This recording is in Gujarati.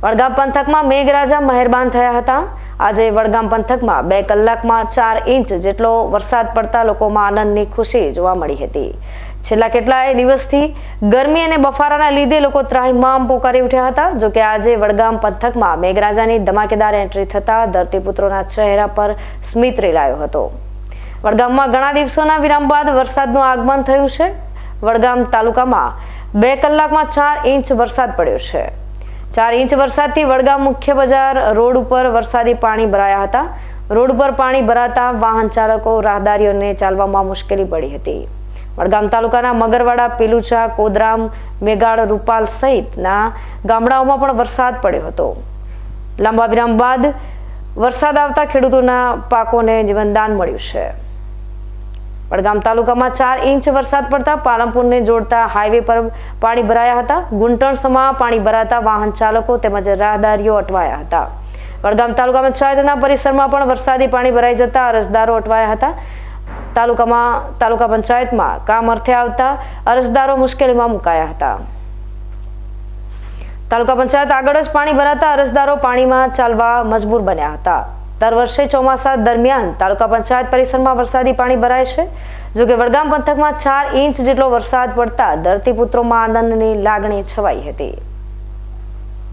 વડગામ પંથકમાં મેઘરાજા મહેરબાન થયા હતા. આજે વડગામ પંથકમાં બે કલાકમાં ચાર ઇંચ જેટલો વરસાદ પડતા લોકોમાં આનંદની ખુશી જોવા મળી હતી. છેલ્લા કેટલાય દિવસથી ગરમી અને બફારાના લીધે લોકો ત્રાહિમામ પોકારી ઉઠ્યા હતા. જોકે આજે વડગામ પંથકમાં મેઘરાજાની ધમાકેદાર એન્ટ્રી થતા ધરતીપુત્રોના ચહેરા પર સ્મિત રેલાયો હતો. વડગામમાં ઘણા દિવસોના વિરામ બાદ વરસાદનું આગમન થયું છે. વડગામ તાલુકામાં બે કલાકમાં ચાર ઇંચ વરસાદ પડ્યો છે. ચાર ઇંચ વરસાદથી વડગામ મુખ્ય બજાર રોડ ઉપર વરસાદી પાણી ભરાયા હતા. રોડ ઉપર પાણી ભરાતા વાહન ચાલકો, રાહદારીઓને ચાલવામાં મુશ્કેલી પડી હતી. વડગામ તાલુકાના મગરવાડા, પીલુચા, કોદરામ, મેગાળ, રૂપાલ સહિતના ગામડાઓમાં પણ વરસાદ પડ્યો હતો. લાંબા વિરામ બાદ વરસાદ આવતા ખેડૂતોના પાકોને જીવનદાન મળ્યું છે. વડગામ તાલુકામાં ચાર ઇંચ વરસાદ પડતા પાલનપુરને જોડતા હાઈવે પર પાણી ભરાયા હતા. ગુંટણસમાં પાણી ભરાતા વાહન ચાલકો તેમજ રાહદારીઓ અટવાયા હતા. વડગામ તાલુકા પંચાયતના પરિસરમાં પણ વરસાદી પાણી ભરાઈ જતા અરજદારો અટવાયા હતા. તાલુકામાં, તાલુકા પંચાયતમાં કામ અર્થે આવતા અરજદારો મુશ્કેલીમાં મુકાયા હતા. તાલુકા પંચાયત આગળ જ પાણી ભરાતા અરજદારો પાણીમાં ચાલવા મજબૂર બન્યા હતા. દર વર્ષે ચોમાસા દરમિયાન તાલુકા પંચાયત પરિસરમાં વરસાદી પાણી ભરાય છે. જોકે વડગામ પંથકમાં ચાર ઇંચ જેટલો વરસાદ પડતા ધરતીપુત્રોમાં આનંદની લાગણી છવાઈ હતી.